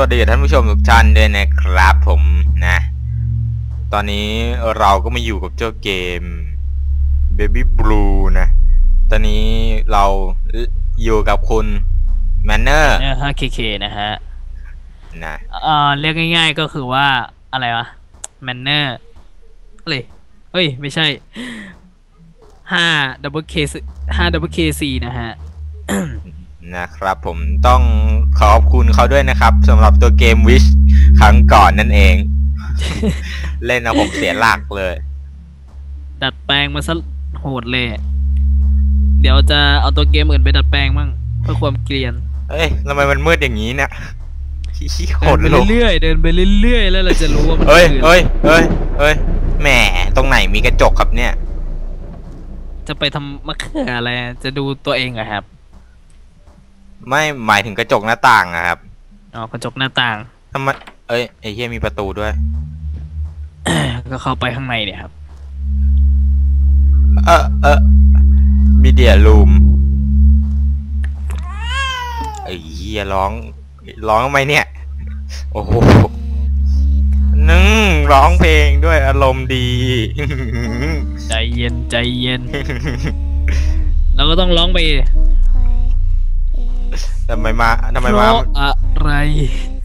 สวัสดีท่านผู้ชมทุกท่านด้วยนะครับผมนะ ตอนนี้เราก็มาอยู่กับเจ้าเกม Baby Blue นะ ตอนนี้เราอยู่กับคุณแมนเนอร์เนี่ยฮะเคเคนะฮะนะเอ่อเรียกง่ายๆก็คือว่าอะไรวะแมนเนอร์อะไรเฮ้ย ไม่ใช่ห้าดับเบิลเคห้าดับเบิลเคซีนะฮะ นะครับ ผมต้องขอบคุณเขาด้วยนะครับสำหรับตัวเกม Wish ครั้งก่อนนั่นเอง เล่นเอาผมเสียหลักเลย ดัดแปลงมาซะโหดเลย เดี๋ยวจะเอาตัวเกมอื่นไปดัดแปลงมั่งเพื่อความเกลียน เอ้ยทำไมมันมืดอย่างนี้เนี่ยขี้ขเดินนไปลุกเรื่อยๆเดินไปเรื่อยๆแล้วเราจะรู้ว่ามันเอ้ยคือเอ้ยเอ้ยเอ้ยแหมตรงไหนมีกระจกครับเนี่ย จะไปทำมะเขืออะไรจะดูตัวเองเหรอะครับ ไม่หมายถึงกระจกหน้าต่างอะครับอ๋อกระจกหน้าต่างทำไมเอ้ยไอ้เฮียมีประตูด้วย ก็เข้าไปข้างในเนี่ยครับ เออเออมีเดียรูมไอ้เฮียร้องร้องทำไมเนี่ย โอ้โหนึ่งร้องเพลงด้วยอารมณ์ดี ใจเย็นใจเย็น เราก็ต้องร้องไป ทำไมมาทำไมเพมาราะอะไร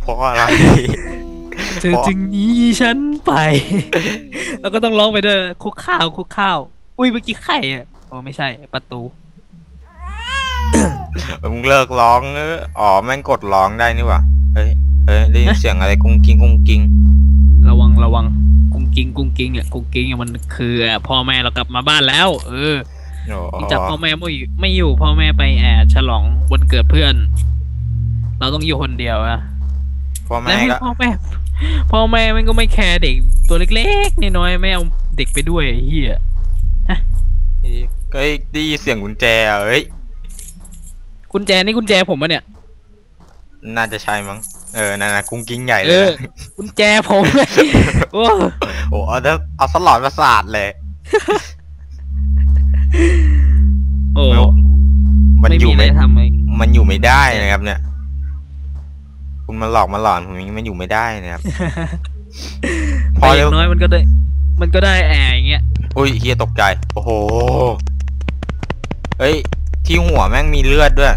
เพราะอะไร เธอจึงหนี้ฉันไป แล้วก็ต้องร้องไปด้วยคุกข้าวคุกข้าว อุ้ยเมื่อกี้ไข่อะโอ้ไม่ใช่ ประตู มึงเลิกร้องเอออ๋อแม่งกดร้องได้นี่หว่าเฮ้ยเฮ้ยได้ยินเสียงอะไรกุ้งกิ้งกุ้งกิ้งระวังระวังกุ้งกิ้งกุ้งกิ้งเนี่ยกุ้งกิ้งเนี่ยมันคือพ่อแม่เรากลับมาบ้านแล้ว เออโอ้หลัง จากพ่อแม่ไม่อยู่ไม่อยู่พ่อแม่ไปแอบฉลองวันเกิดเพื่อน เราต้องอยู่คนเดียวอะพ่อแล้วแม่ให้ก็พ่อแม่พ่อแม่มันก็ไม่แคร์เด็กตัวเล็กๆน้อยๆไม่เอาเด็กไปด้วยไอ้เฮียก็ได้ยินเสียงกุญแจอะเอ้ยกุญแจนี่กุญแจผมปะเนี่ย น่าจะใช่มั้งเออนั่นนะกุ้งกิ้งใหญ่เลเอยอนะกุญแจผมโอ้โอ้เอาเอาเอาสลอดประสาทเลย โอ้มันไม่อยู่มีอะไรไม่ทำเลยมันอยู่ไม่ได้นะครับ เนี่ย คุณมาหลอกมาหลอนผมอย่างนี้มันอยู่ไม่ได้นะครับพพอออเร็วย่างน้อยมันก็ได้ มันก็ได้แอร์อย่างเงี้ยอุ้ยเฮียตกใจ โอ้โหเฮ้ย ที่หัวแม่งมีเลือดด้วย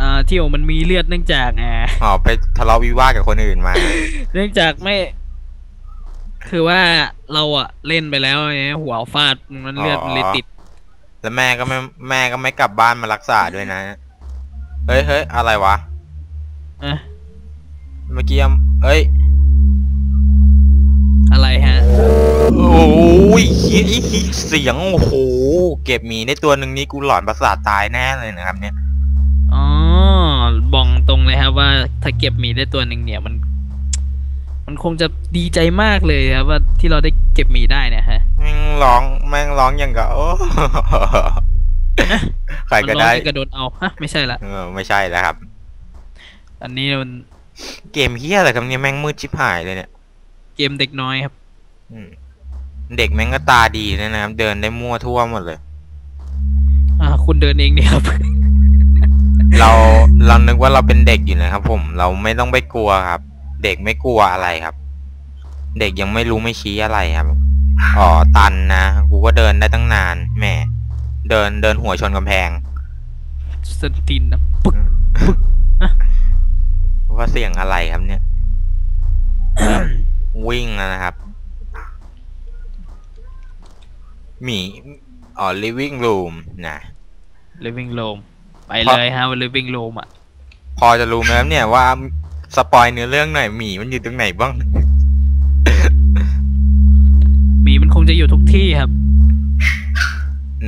อ่าที่โอมันมีเลือดเนื่องจากแอร์อ๋อไปทะเลาะวิวาทกับคนอื่นมา เนื่องจากไม่ คือว่าเราอะเล่นไปแล้วไงหัวฟาดมันเลือดอ๋อมันเลยติด แล้วแม่ก็ไม่แม่ก็ไม่กลับบ้านมารักษาด้วยนะ เฮ้ยเฮ้ยอะไรวะเอะเมื่อกี้ยังเอ้ย อะไรฮะ โอ้ยเหี้ยเสียง โอ้โห เก็บหมีได้ตัวหนึ่งนี่กูหลอนประสาทตายแน่เลยนะครับเนี่ย อ๋อบอกตรงเลยครับว่าถ้าเก็บหมีได้ตัวหนึ่งเนี่ยมัน มันคงจะดีใจมากเลยครับว่าที่เราได้เก็บหมีได้เนี่ยฮะ แม่งร้องแม่งร้องอย่างกับโอ้ใครก็ได้มันร้องให้กระโดดเอาฮะไม่ใช่ละเออไม่ใช่แล้วครับ อันนี้มันเกมเฮียอะไรครับเนี่ยแม่งมืดชิบหายเลยเนี่ย เกมเด็กน้อยครับ อืมเด็กแม่งก็ตาดีเลยนะครับ เดินได้มั่วทั่วหมดเลย อ่า คุณเดินเองเนี่ยครับ เราเรานึกว่าเราเป็นเด็กอยู่นะครับ ผม เราไม่ต้องไปกลัวครับ เด็กไม่กลัวอะไรครับ เด็กยังไม่รู้ไม่ชี้อะไรครับอ๋อตันนะกูก็เดินได้ตั้งนานแหมเดินเดินหัวชนกำแพงสตินนะปึ๊กว่าเสียงอะไรครับเนี่ย วิ่งแล้วนะครับหมีอ๋อ living room นะ living room ไปเลยฮะ living room อะ พอจะรู้ไหมครับเนี่ยว่า สปอยเนื้อเรื่องหน่อยหมีมันอยู่ตรงไหนบ้าง หมีมันคงจะอยู่ทุกที่ครับ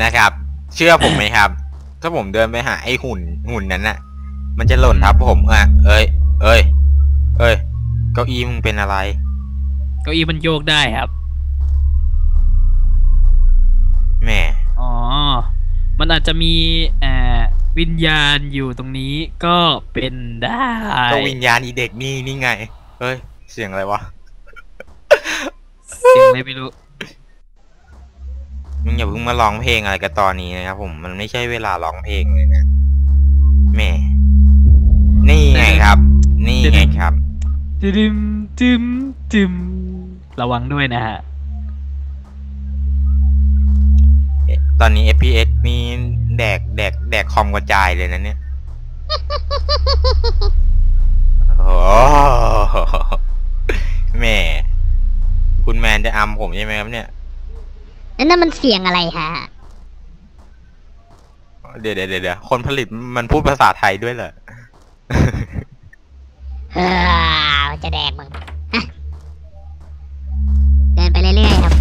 นะครับ เชื่อผมไหมครับ ถ้าผมเดินไปหาไอ้หุ่นหุ่นนั้นน่ะ มันจะหล่นทับผมอะเอ้ย เอ้ย เอ้ย เก้าอี้มึงเป็นอะไร เก้าอี้มันโยกได้ครับ แหม่อ๋อ มันอาจจะมีเอ่อ วิญญาณอยู่ตรงนี้ก็เป็นได้ก็วิญญาณอีเด็กนี่นี่ไง เฮ้ย เสียงอะไรวะ เสียงอะไรไม่รู้ มึงอย่าเพิ่งมาร้องเพลงอะไรกันตอนนี้นะครับผม มันไม่ใช่เวลาร้องเพลงเลยนะแหม่ นี่ไงครับ นี่ไงครับจิมจิมจิมระวังด้วยนะฮะ ตอนนี้ FPS นี่ แดกแดกแดกคอมกระจายเลยนะเนี่ย โอ้โหแหม่ คุณแมนจะอำผมใช่ไหมครับเนี่ย แล้วนั่นมันเสียงอะไรฮะ เดี๋ยวเดี๋ยวเดี๋ยวคนผลิตมันพูดภาษาไทยด้วยเหรอ เออจะแดกมึงฮะเดินไปเรื่อยๆครับ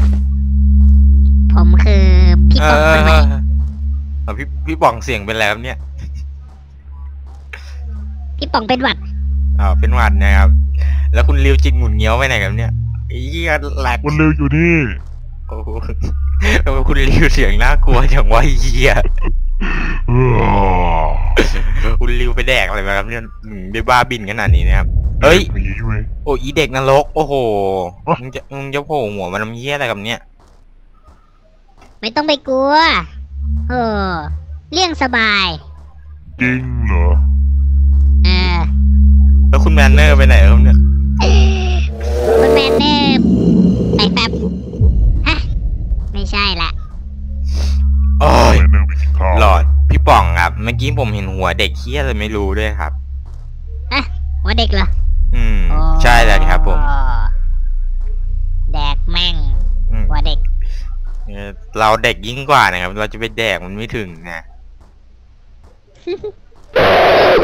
ผมคือพี่เอปองอคนใหม่ เออ พี่พี่ป่องเสียงเป็นแล้วเนี่ยพี่ปองเป็นหวัดอ๋อเป็นหวัดนะครับ แล้วคุณริวจิตหมุนเงี้ยวไปไหนครับเนี่ยไอ้เหี้ยแหลกมันเร็วอยู่นี่ โอ้โหทำไมคุณริวเสียงน่ากลัวจังวะไอ้เหี้ยเออคุณริวไปแดกอะไรมาครับเนี่ยอืมได้บ้าบินขนาดนี้นะครับ เฮ้ยหนีเว้ย โอ้อีเด็กนรก โอ้โหอ๊ะมึงจะมึงจะโผล่หัวมันทำเหี้ยอะไรกับเนี่ย ไม่ต้องไปกลัว เออ เลี่ยงสบาย จริงเหรอ เออ แล้วคุณแมนเนอร์ไปไหนครับเนี่ย คุณแมนเนอร์ไปแป๊บฮะไม่ใช่ละโอ้ยแม่เนอร์ไปกินข้าวหลอด พี่ป่องครับ เมื่อกี้ผมเห็นหัวเด็กเหี้ยอะไรไม่รู้ด้วยครับหัวเด็กเหรอ อืมอ๋อใช่แล้วครับผม แดกแม่ง อืม หัวเด็ก เออเราเด็กยิ่งกว่านะครับ เราจะไปแดกมันไม่ถึงนะ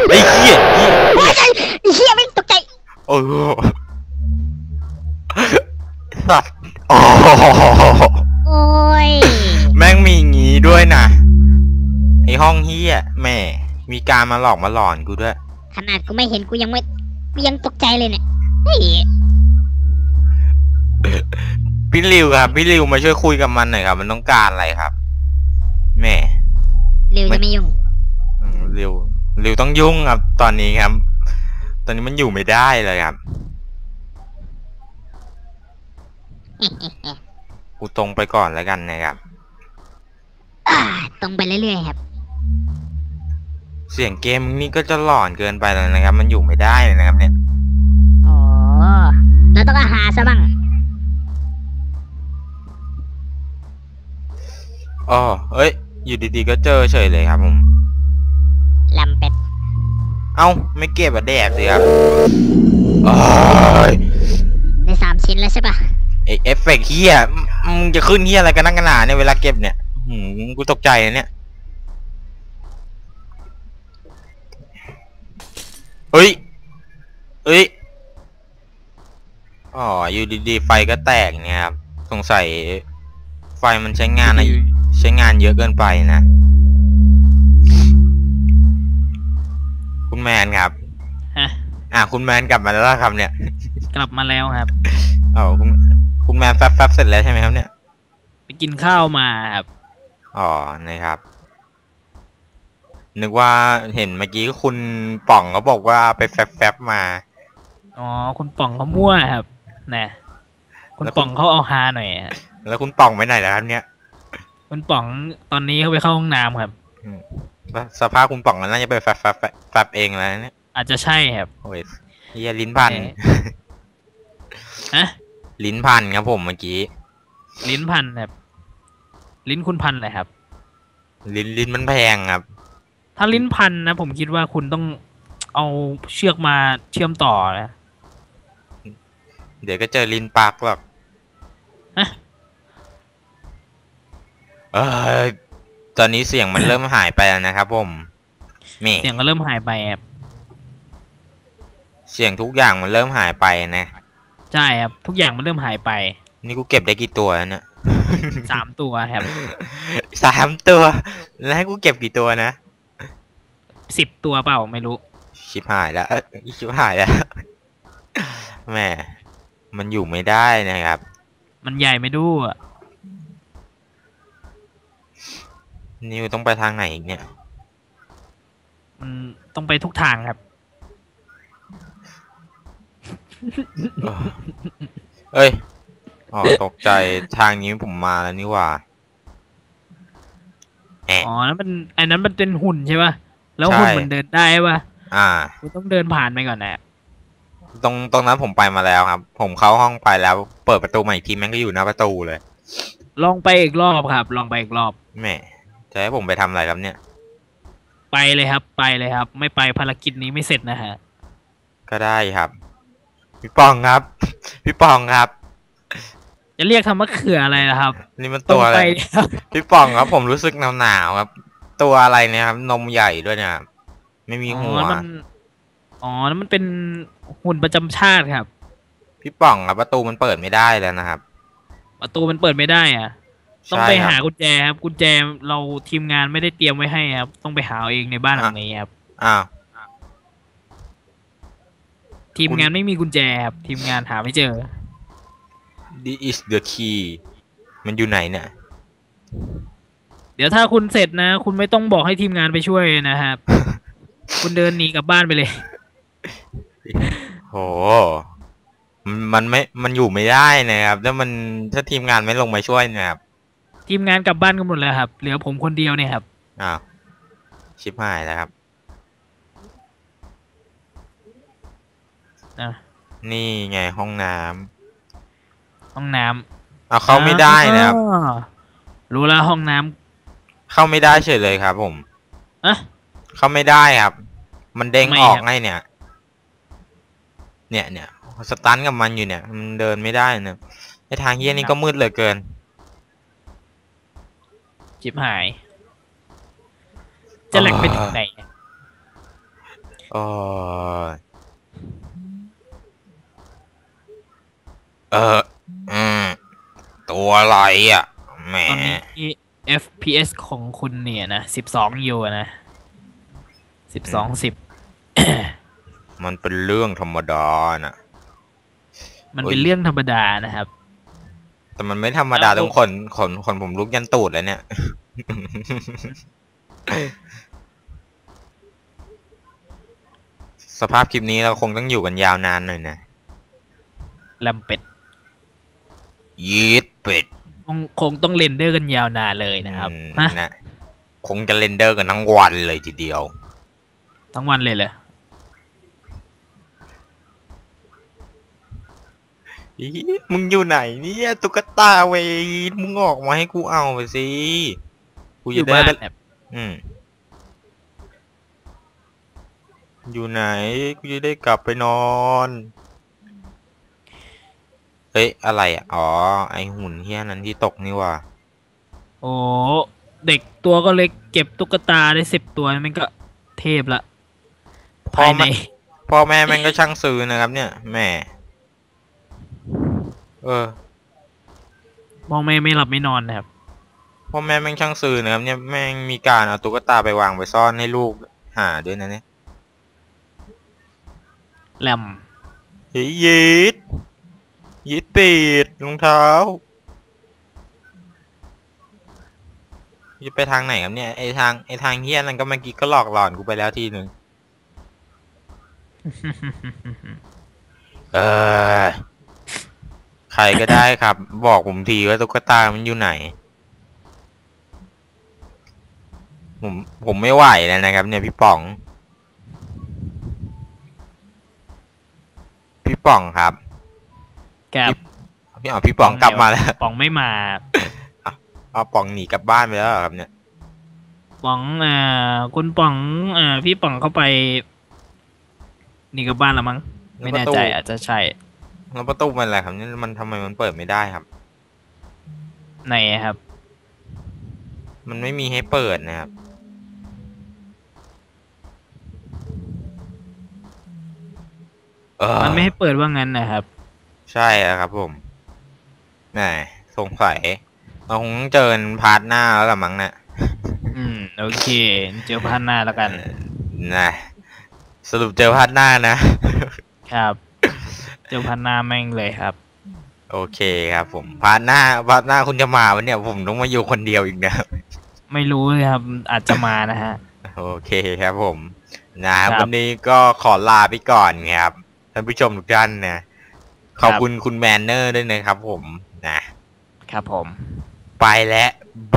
ไอ้ยเหี้ยเหี้ยเหี้ยไอ้เฮียไม่งตกใจโอ้โหสัตว์โอ้โหโอ้ยแม่งมีงี้ด้วยนะไอห้องเฮียแหม่ มีการมาหลอกมาหลอนกูด้วย ขนาดกูไม่เห็นกูยังไม่กูยังตกใจเลยเนี่ยเฮ้ย พี่ริวครับพี่ริวมาช่วยคุยกับมันหน่อยครับ มันต้องการอะไรครับแหม่ เร็วจะไม่ยุ่ง อืมริวริวต้องยุ่งครับ ตอนนี้ครับ ตอนนี้มันอยู่ไม่ได้เลยครับ กูตรงไปก่อนแล้วกันนะครับ อ่าตรงไปเรื่อยๆครับ เสียงเกมนี่ก็จะหลอนเกินไปแล้วนะครับ มันอยู่ไม่ได้เลยนะครับ เนี่ย อ๋อเราต้องอาหารซะบ้าง อ๋อเอ้ย อยู่ดีๆก็เจอเฉยเลยครับผมลำเป็ด เอ้า ไม่เก็บอะแดกสิครับโอ้ยได้สามชิ้นแล้วใช่ปะไอเอฟเฟกต์เฮียมมึงจะขึ้นเฮียอะไรกันนักกันหนาเนี่ยเวลาเก็บเนี่ยหืมกูตกใจนะเนี่ย เฮ้ย เฮ้ย อ๋อ อยู่ดีๆ ไฟก็แตกเนี่ยครับ สงสัยไฟมันใช้งานอะ ใช้งานเยอะเกินไปนะ คุณแมนครับ ฮะ อะคุณแมนกลับมาแล้วครับเนี่ย กลับมาแล้วครับอ๋อคุณคุณแมนแฟบแฟบเสร็จแล้วใช่ไหมครับเนี่ย ไปกินข้าวมาครับ อ๋อ นะครับ นึกว่าเห็นเมื่อกี้คุณป่องเขาบอกว่าไปแฟบแฟบมา อ๋อ คุณป่องเขามั่วครับ นะ คุณแล้วคุณป่องเขาเอาฮาหน่อยฮะแล้วคุณป่องไปไหนแล้วครับเนี่ย คุณป่องตอนนี้เขาไปเข้าห้องน้ำครับ สภาพคุณป่องน่าจะไปแฟบแฟบแฟบแฟบเองแล้วเนี่ย อาจจะใช่ครับโอ้ยเฮียลิ้นพันฮะลิ้นพันครับผมเมื่อกี้ ลิ้นพันครับ ลิ้นคุณพันเลยครับ ลิ้นลิ้นมันแพงครับ ถ้าลิ้นพันนะผมคิดว่าคุณต้องเอาเชือกมาเชื่อมต่อนะ เดี๋ยวก็เจอลิ้นปักหรอกฮะ เออตอนนี้เสียงมันเริ่มหายไปแล้วนะครับผมนี่เสียงก็เริ่มหายไปครับเสียงทุกอย่างมันเริ่มหายไปนะใช่ครับทุกอย่างมันเริ่มหายไป นี่กูเก็บได้กี่ตัวแล้วเนี่ยสามตัวครับสามตัว แล้วให้กูเก็บกี่ตัวนะสิบตัวเปล่าไม่รู้ ชิบหายแล้วเอ้ยชิบหายแล้วแหม่มันอยู่ไม่ได้นะครับ มันใหญ่ไม่ดูอะ นิวต้องไปทางไหนอีกเนี่ย มันต้องไปทุกทางครับ เออเอ้ยอ๋อตกใจทางนี้ผมมาแล้วนี่หว่าแอะอ๋อนั้นมันอันนั้นมันเป็นหุ่นใช่ป่ะ แล้วใช่หุ่นมันเดินได้ป่ะ อ่าคุณต้องเดินผ่านไปก่อนนะตรงตรงนั้นผมไปมาแล้วครับ ผมเข้าห้องไปแล้ว เปิดประตูมาอีกทีแม่งก็อยู่หน้าประตูเลย ลองไปอีกรอบครับ ลองไปอีกรอบแหม่ จะให้ผมไปทำอะไรครับเนี่ย ไปเลยครับ ไปเลยครับ ไม่ไปภารกิจนี้ไม่เสร็จนะฮะ ก็ได้ครับ พี่ปองครับ พี่ปองครับ จะเรียกทำมะเขืออะไรล่ะครับ นี่มันตรตังวอะไรไปครับพี่ปองครับ ผมรู้สึกหนาวๆครับ ตัวอะไรเนี่ยครับ นมใหญ่ด้วยเนี่ยครับไม่มีอ๋หัวอมันอ๋อนั่นมันเป็นหุ่นประจำชาติครับ พี่ปองครับประตูมันเปิดไม่ได้แล้วนะครับ ประตูมันเปิดไม่ได้อะ ต้องใช่ไปครับหากุญแจครับกุญแจเราทีมงานไม่ได้เตรียมไว้ให้ครับ ต้องไปหาเอาเองในบ้านหลังนี้ครับอ้าวทีมงานไม่มีกุญแจครับทีมงานหาไม่เจอ this is the key มันอยู่ไหนเนี่ยเดี๋ยวถ้าคุณเสร็จนะ คุณไม่ต้องบอกให้ทีมงานไปช่วยนะครับ คุณเดินหนีกลับบ้านไปเลยโหมันมันไม่ มันอยู่ไม่ได้นะครับ แล้วมันถ้าทีมงานไม่ลงมาช่วยเนะครับ ทีมงานกลับบ้านกันหมดแล้วครับ เหลือผมคนเดียวเนี่ยครับ อ้าว ชิบหายแล้วครับนะนี่ไงห้องน้ำห้องน้ำเอาเข้าไม่ได้นะครับ อ๋อรู้แล้วห้องน้ำเข้าไม่ได้เฉยเลยครับ ผมอะเข้าไม่ได้ครับ มันเด้งทำไมออกครับไงเนี่ย เนี่ยเนี่ยสตันกับมันอยู่เนี่ย มันเดินไม่ได้เนี่ยไอทางเฮี้ยนี่ก็มืดเหลือเกิน จิบหาย จะแหลกไปถึงไหนโอ้ยเอออืมตัวอะไรอะแหม ตอนนี้ FPS ของคุณเนี่ยนะสิบสองอยู่นะสิบสองสิบมันเป็นเรื่องธรรมดาน่ะ มันเป็นเรื่องธรรมดานะครับ แต่มันไม่ธรรมดาแล้วตรงขนขนขนผมลุกยันตูดเลยเนี่ย สภาพคลิปนี้เราคงต้องอยู่กันยาวนานหน่อยนะลำเป็ดยีดเป็ดคงคงต้องเรนเดอร์กันยาวนานเลยนะครับอืมฮะนะคงจะเรนเดอร์กันทั้งวันเลยทีเดียว ทั้งวันเลยเหร ออีมึงอยู่ไหนเนี่ยตุ๊กตาเวยมึงออกมาให้กูเอาไปสิ กูอจะยู่ได้บ้านไปแบบอืม อยู่ไหน กูจะได้กลับไปนอน เฮ้ย อะไรอะ อ๋อ ไอหุ่นเฮี้ยนั้นที่ตกนี่ว่ะโอ้เด็กตัวก็เล็กเก็บตุ๊กตาได้สิบตัวมันก็เทพละ พ่อภายในแม่พ่อแม่แม่งก็ช่างซื้อนะครับเนี่ยแม่ เออ พ่อแม่ไม่หลับไม่นอนนะครับ พ่อแม่แม่งช่างซื้อนะครับเนี่ยแม่งมีการเอาตุ๊กตาไปวางไปซ่อนให้ลูกหาด้วยนะเนี่ยแหลมเฮ้ยยีดยีดปีดรองเท้าจะไปทางไหนครับเนี่ยไอทางไอทางเฮี้ยนั่นก็เมื่อกี้ก็หลอกหลอนกูไปแล้วทีหนึ่งเออ ใครก็ได้ครับ บอกผมทีว่าตุ๊กตามันอยู่ไหน ผมผมไม่ไหวแล้วนะครับ เนี่ยพี่ป๋อง พี่ป๋องครับแกบพี่อ๋อพี่ป๋องกลับมาแล้วป๋องไม่มาเอาป๋องหนีกลับบ้านไปแล้วเหรอครับ เนี่ยป๋องอ่าคุณป๋องอ่าพี่ป๋องเข้าไปนี่กับบ้านละมั้งไม่แน่ใจอาจจะใช่ แล้วประตูมันอะไรครับเนี่ยมันทำไมมันเปิดไม่ได้ครับ ไหนครับ มันไม่มีให้เปิดนะครับ เออมันไม่ให้เปิดว่างั้นนะครับ ใช่อะครับผมแหมสงสัยเราคงต้องเจอกันพาร์ทหน้าแล้วละมั้งเนะอืม โอเค เจอพันหน้าแล้วกันนะสรุปเจอพาร์ทหน้านะครับ เจอพันหน้าแม่งเลยครับ โอเคครับ ผมพาร์ทหน้าพาร์ทหน้าคุณจะมาวันเนี่ยผมต้องมาอยู่คนเดียวอีกนะไม่รู้เลยครับ อาจจะมานะฮะ โอเคครับผมนะครับครับ วันนี้ก็ขอลาไปก่อนครับท่านผู้ชมทุกท่านนะขอบคุณคุณแมนเนอร์ด้วยนะครับ ผมนะ ครับผม ไปและ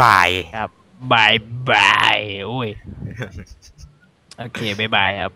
บาย ครับบายบาย โอ้ย โอเคบายบายครับ